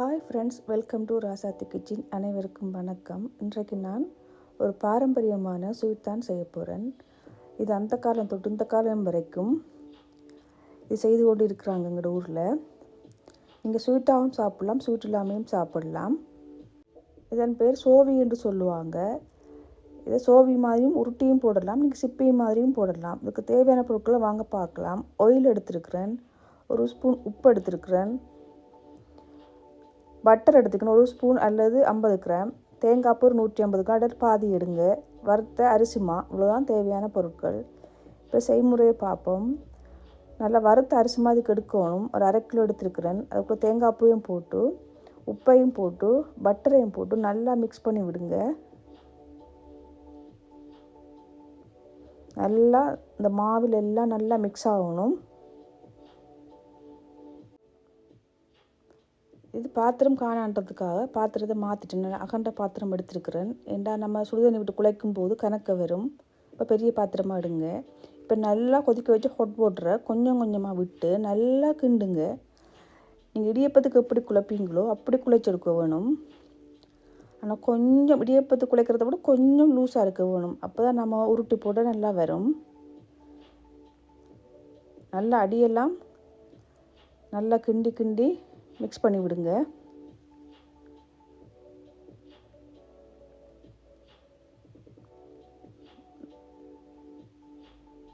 Hi friends welcome to Rasathi kitchen அனைவருக்கும் வணக்கம். இன்றைக்கு நான் ஒரு பாரம்பரியமான ஸ்வீட் தான் செய்ய போகிறேன் இது அந்த காலம் தொட்டு இந்த காலம் வரைக்கும் இது செய்து கொண்டு இருக்கிறாங்க எங்களோட ஊரில். நீங்கள் ஸ்வீட்டாகவும் சாப்பிடலாம் ஸ்வீட் இல்லாமையும் சாப்பிடலாம். இதன் பேர் சோவி என்று சொல்லுவாங்க. இதை சோவி மாதிரியும் உருட்டியும் போடலாம் நீங்கள் சிப்பி மாதிரியும் போடலாம். இதுக்கு தேவையான பொருட்களை வாங்க பார்க்கலாம். ஆயில் எடுத்திருக்கிறேன். ஒரு ஸ்பூன் உப்பு எடுத்திருக்கிறேன். பட்டர் எடுத்துக்கணும். ஒரு ஸ்பூன் அல்லது ஐம்பது கிராம் தேங்காய் பூர் நூற்றி ஐம்பது கிராம் அதில் பாதி எடுங்க. வறுத்த அரிசிமா இவ்வளோதான் தேவையான பொருட்கள். இப்போ செய்முறையை பார்ப்போம். நல்லா வறுத்த அரிசி மாதிரி எடுக்கணும். ஒரு அரை கிலோ எடுத்துருக்கிறேன். அதுக்குள்ளே தேங்காய் பூவையும் போட்டு உப்பையும் போட்டு பட்டரையும் போட்டு நல்லா மிக்ஸ் பண்ணி விடுங்க. நல்லா இந்த மாவில் எல்லாம் நல்லா மிக்ஸ் ஆகணும். இது பாத்திரம் காணான்றதுக்காக பாத்திரத்தை மாற்றிட்டேன் அகண்ட பாத்திரம் எடுத்துருக்கிறேன். ஏண்டா நம்ம சுடுதண்ணி விட்டு குலைக்கும் போது கணக்க வரும். இப்போ பெரிய பாத்திரமாக எடுங்க. இப்போ நல்லா கொதிக்க வச்சு ஹொட் வாட்டரை கொஞ்சம் கொஞ்சமாக விட்டு நல்லா கிண்டுங்க. நீங்கள் இடியப்பத்துக்கு எப்படி குழப்பீங்களோ அப்படி குழைச்செடுக்க வேணும். ஆனால் கொஞ்சம் இடியப்பத்து குழைக்கிறத விட கொஞ்சம் லூஸாக இருக்க வேணும். அப்போ தான் நம்ம உருட்டி போட நல்லா வரும். நல்லா அடியெல்லாம் நல்லா கிண்டி கிண்டி மிக்ஸ் பண்ணி விடுங்க.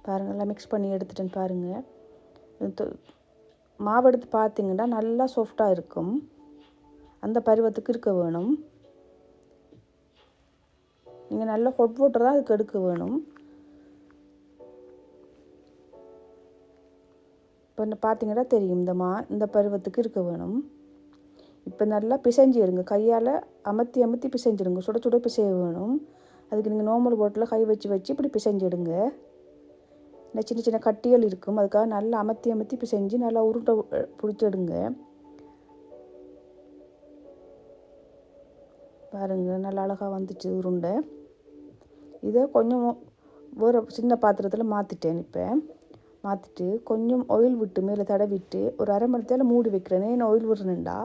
பாருங்கள் நல்லா மிக்ஸ் பண்ணி எடுத்துட்டேன்னு பாருங்கள் மாவு எடுத்து பார்த்தீங்கன்னா நல்லா சாஃப்டாக இருக்கும். அந்த பருவத்துக்கு இருக்க வேணும். நீங்கள் நல்லா ஹொட் வாட்டர் தான் அதுக்கு எடுக்க வேணும். இப்போ பார்த்தீங்கன்னா தெரியும். இந்த மா இந்த பருவத்துக்கு இருக்க வேணும். இப்போ நல்லா பிசைஞ்சு எடுங்க கையால் அமர்த்தி அமர்த்தி பிசைஞ்சிடுங்க சுட சுட பிசைய வேணும். அதுக்கு நீங்கள் நோமல் போட்டில் கை வச்சு வச்சு இப்படி பிசைஞ்சிடுங்க. இந்த சின்ன சின்ன கட்டிகள் இருக்கும். அதுக்காக நல்லா அமர்த்தி அமர்த்தி பிசைஞ்சு நல்லா உருட்டை பிடிச்சிடுங்க. பாருங்கள் நல்லா அழகாக வந்துச்சு உருண்டை. இதை கொஞ்சம் வேறு சின்ன பாத்திரத்தில் மாற்றிட்டேன் இப்போ. மாற்றிட்டு கொஞ்சம் ஆயில் விட்டு மேலே தடவிட்டு ஒரு அரை மணி நேரத்தில் மூடி வைக்கிறேன். ஏன் ஆயில் விடுறேன்டா?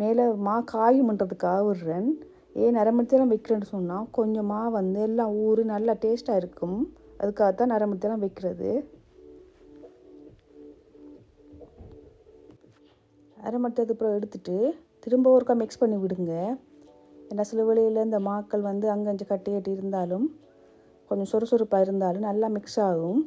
மேலே மா காயுமன்றதுக்காக விடுறேன். ஏன் அரை மணி நேரம் வைக்கிறேன்னு சொன்னால் கொஞ்சமாக வந்து எல்லாம் ஊறு நல்லா டேஸ்ட்டாக இருக்கும். அதுக்காகத்தான் அரை மணி நேரம் வைக்கிறது. அரை மணி நேரத்துக்கு அப்புறம் எடுத்துட்டு திரும்ப ஒருக்கா மிக்ஸ் பண்ணி விடுங்க. ஏன்னா சில வேளையில் இந்த மாக்கள் வந்து அங்கஞ்சு கட்டி கட்டி இருந்தாலும் கொஞ்சம் சுறுசுறுப்பாக இருந்தாலும் நல்லா மிக்ஸ் ஆகும்.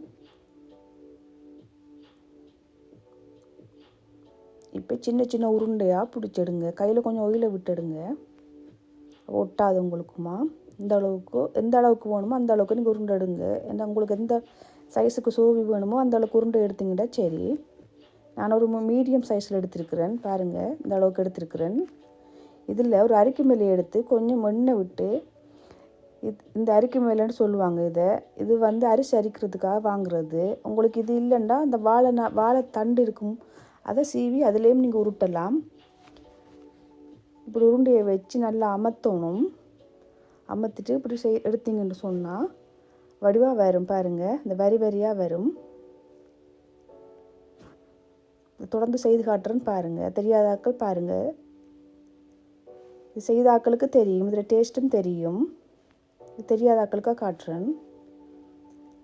இப்போ சின்ன சின்ன உருண்டையாக பிடிச்சிடுங்க. கையில் கொஞ்சம் ஒயில விட்டுடுங்க. ஒட்டாது உங்களுக்குமா? இந்த அளவுக்கு எந்த அளவுக்கு வேணுமோ அந்த அளவுக்கு நீங்கள் உருண்டை எடுங்க. ஏன்னா உங்களுக்கு எந்த சைஸுக்கு சோவி வேணுமோ அந்த அளவுக்கு உருண்டை எடுத்தீங்கன்னா சரி. நான் ஒரு மீடியம் சைஸில் எடுத்திருக்கிறேன். பாருங்கள் இந்த அளவுக்கு எடுத்திருக்கிறேன். இதில் ஒரு அரிக்கு மேலே எடுத்து கொஞ்சம் எண்ணெய் விட்டு இது இந்த அரிக்கு மேலேன்னு சொல்லுவாங்க இதை. இது வந்து அரிசி அரிக்கிறதுக்காக வாங்குறது. உங்களுக்கு இது இல்லைன்னா அந்த வாழை வாழை தண்டு இருக்கும் அதை சீவி அதுலேயும் நீங்கள் உருட்டலாம். இப்படி உருண்டையை வச்சு நல்லா அமர்த்தணும். அமர்த்திட்டு இப்படி செய் எடுத்தீங்கன்னு சொன்னால் வடிவாக வரும் பாருங்கள் இந்த வரி வரியாக வரும். தொடர்ந்து செய்து காட்டுறேன்னு பாருங்கள் தெரியாதாக்கள் பாருங்கள் இது செய்தாக்களுக்கு தெரியும். இதில் டேஸ்ட்டும் தெரியும். இது தெரியாத காட்டுறேன்.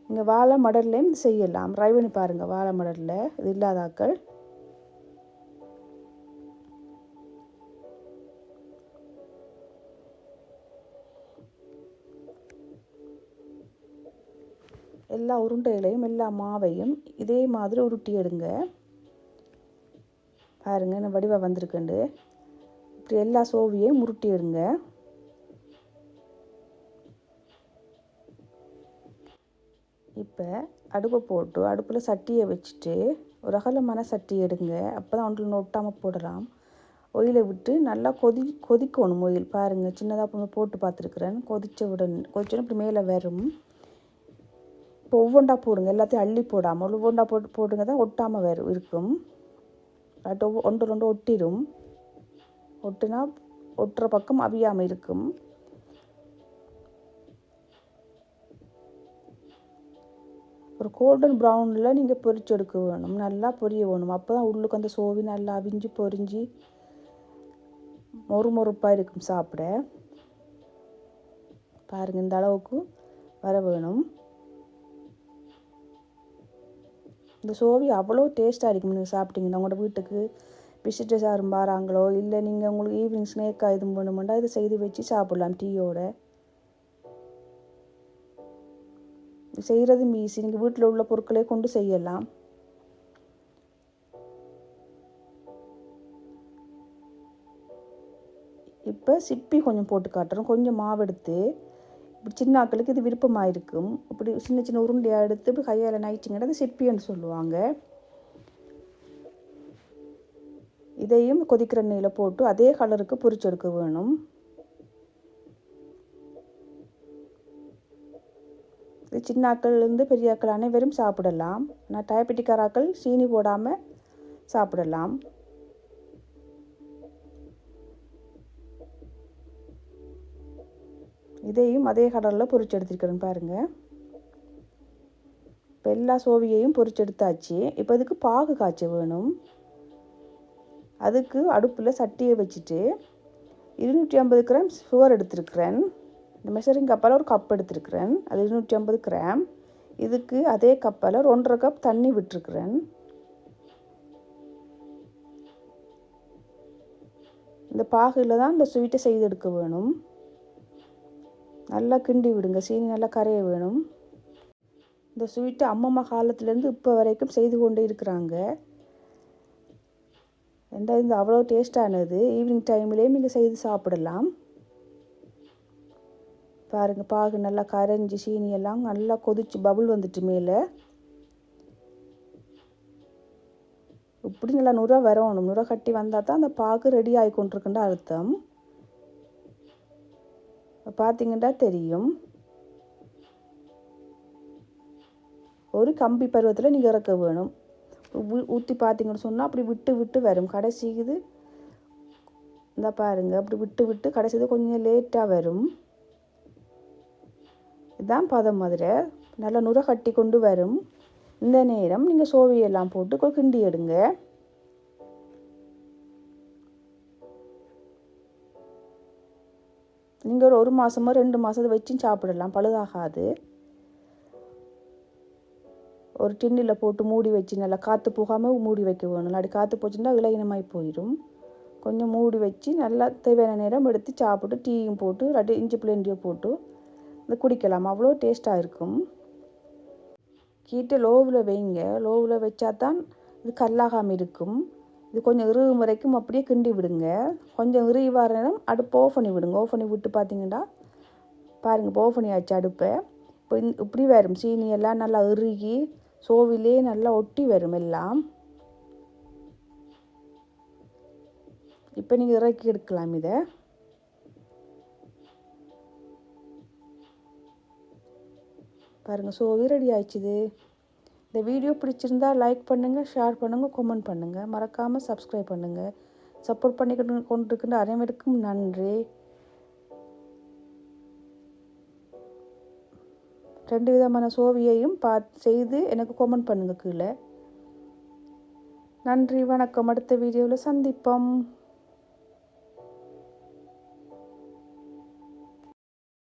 இங்கே வாழை மடல்லையும் செய்யலாம். ட்ரை பண்ணி பாருங்கள் வாழை மடலில். இது இல்லாத எல்லா உருண்டைகளையும் எல்லா மாவையும் இதே மாதிரி உருட்டி எடுங்க. பாருங்கள் நான் வடிவாக வந்திருக்குண்டு. இப்படி எல்லா சோவியையும் உருட்டி எடுங்க. இப்போ அடுப்பை போட்டு அடுப்பில் சட்டியை வச்சுட்டு ஒரு அகலமான சட்டி எடுங்க. அப்போ தான் ஒன்றில் ஒட்டாமல் போடலாம். ஒயிலை விட்டு நல்லா கொதி கொதிக்கணும் ஒயில் பாருங்கள் சின்னதாக போட்டு பார்த்துருக்குறேன். கொதித்த உடனே கொதிச்சோன்னு இப்படி மேலே வரும். இப்போ ஒவ்வொன்றா போடுங்க எல்லாத்தையும் அள்ளி போடாமல் ஒவ்வொன்றா போட்டு போடுங்க தான் ஒட்டாமல் வரும் இருக்கும். ஒவ்வொ ஒன்று ரெண்டு ஒட்டிடும். ஒட்டுனா ஒட்டுற பக்கம் அவியாமல் இருக்கும். ஒரு கோல்டன் ப்ரௌனில் நீங்கள் பொரிச்சு எடுக்க வேணும். நல்லா பொரிய வேணும். அப்போ தான் உள்ளுக்கு அந்த சோவி நல்லா அவிஞ்சு பொரிஞ்சு மொறு மொறுப்பாக இருக்கும் சாப்பிட. பாருங்கள் இந்த அளவுக்கு வர வேணும். இந்த சோவி அவ்வளோ டேஸ்ட்டாக இருக்கும் நீங்கள் சாப்பிட்டீங்கன்னா உங்களோட வீட்டுக்கு. விசிட்டர்ஸ் யாரும் வராங்களோ இல்லை நீங்கள் உங்களுக்கு ஈவினிங் ஸ்னேக்காக இது வேணுமெண்டா? இதை செய்து வச்சு சாப்பிட்லாம் டீயோட. செய்கிறதும் ஈஸி நீங்கள் வீட்டில் உள்ள பொருட்களே கொண்டு செய்யலாம். இப்போ சிப்பி கொஞ்சம் போட்டு காட்டுறோம் கொஞ்சம் மாவு எடுத்து. இப்படி சின்ன ஆக்களுக்கு இது விருப்பமாக இருக்கும் இப்படி சின்ன சின்ன உருண்டையாக எடுத்து இப்படி கையால் நைட்டிங்கிறது சிப்பின்னு சொல்லுவாங்க. இதையும் கொதிக்கிற எண்ணெயில் போட்டு அதே கலருக்கு பொரிச்செடுக்க வேணும். இது சின்ன ஆக்கள்லேருந்து பெரிய ஆக்கள் அனைவரும் சாப்பிடலாம். நான் டயபெட்டிக்காராக்கள் சீனி போடாமல் சாப்பிடலாம். இதையும் அதே கடலில் பொறிச்சு எடுத்துருக்கிறேன் பாருங்கள் இப்போ எல்லா சோவியையும் பொறிச்சு எடுத்தாச்சு இப்போ இதுக்கு பாகு காய்ச்ச வேணும். அதுக்கு அடுப்பில் சட்டியை வச்சுட்டு இருநூற்றி ஐம்பது கிராம் சுகர் எடுத்துருக்குறேன். இந்த மெஷரிங் கப்பால் ஒரு கப் எடுத்துருக்குறேன். அது இருநூற்றி ஐம்பது கிராம். இதுக்கு அதே கப்பால் ஒரு ஒன்றரை கப் தண்ணி விட்டுருக்குறேன். இந்த பாகில் தான் இந்த ஸ்வீட்டை செய்து எடுக்க வேணும். நல்லா கிண்டி விடுங்க. சீனி நல்லா கரைய வேணும். இந்த ஸ்வீட்டு அம்மம்மா காலத்துலேருந்து இப்போ வரைக்கும் செய்து கொண்டே இருக்கிறாங்க. ரெண்டாவது இந்த அவ்வளோ டேஸ்டானது ஈவினிங் டைம்லேயும் நீங்கள் செய்து சாப்பிடலாம். பாருங்கள் பாகு நல்லா கரைஞ்சி சீனி எல்லாம் நல்லா கொதிச்சு பபுள் வந்துட்டு மேலே. இப்படி நல்லா நுரை வரணும். நுரை கட்டி வந்தால் தான் அந்த பாகு ரெடி ஆகி கொண்டிருக்குன்ற அர்த்தம். பார்த்தீங்கன்னா தெரியும். ஒரு கம்பி பருவத்தில் நீங்கள் இறக்க வேணும். ஊற்றி பார்த்தீங்கன்னு சொன்னால் அப்படி விட்டு விட்டு வரும். கடைசி இது இந்த பாருங்க. அப்படி விட்டு விட்டு கடைசி இது கொஞ்சம் லேட்டாக வரும். இதுதான் பதம் மதுரை. நல்லா நுரை கட்டி கொண்டு வரும். இந்த நேரம் நீங்கள் சோவியெல்லாம் போட்டு கிண்டி எடுங்க. நீங்கள் ஒரு ஒரு மாதமோ ரெண்டு மாதம் வச்சும் சாப்பிடலாம். பழுதாகாது. ஒரு டின்னில் போட்டு மூடி வச்சு நல்லா காற்று போகாமல் மூடி வைக்க வேணும். இல்லாட்டி காற்று போச்சுன்னா இலகினமாகி போயிடும். கொஞ்சம் மூடி வச்சு நல்லா தேவையான நேரம் எடுத்து சாப்பிட்டு டீயும் போட்டு இல்லாட்டி இஞ்சி பிளேண்டியோ போட்டு இந்த குடிக்கலாம். அவ்வளோ டேஸ்ட்டாக இருக்கும். கீட்டு லோவில் வைங்க. லோவில் வச்சா தான் இது கல்லாகாமல் இருக்கும். இது கொஞ்சம் இறுகு வரைக்கும் அப்படியே கிண்டி விடுங்க. கொஞ்சம் இறுகி வர நேரம் அடுப்பு ஓஃப் பண்ணி விடுங்க. ஓஃப் பண்ணி விட்டு பார்த்தீங்கன்னா பாருங்கள் இப்போ ஓஃப் பண்ணியாச்சு அடுப்பை. இப்போ இப்படி வரும். சீனி எல்லாம் நல்லா இறுகி சோவிலே நல்லா ஒட்டி வரும் எல்லாம். இப்போ நீங்கள் இறக்கி எடுக்கலாம் இதை. பாருங்கள் சோவி ரெடி ஆயிடுச்சுது இந்த வீடியோ பிடிச்சிருந்தா லைக் பண்ணுங்கள் ஷேர் பண்ணுங்கள் கமெண்ட் பண்ணுங்கள் மறக்காமல் சப்ஸ்கிரைப் பண்ணுங்கள் சப்போர்ட் பண்ணிக்கிட்டு கொண்டிருக்கின்ற அனைவருக்கும் நன்றி. ரெண்டு விதமான சோவியையும் பா செய்து எனக்கு கமெண்ட் பண்ணுங்கள் கீழே. நன்றி வணக்கம். அடுத்த வீடியோவில் சந்திப்போம்.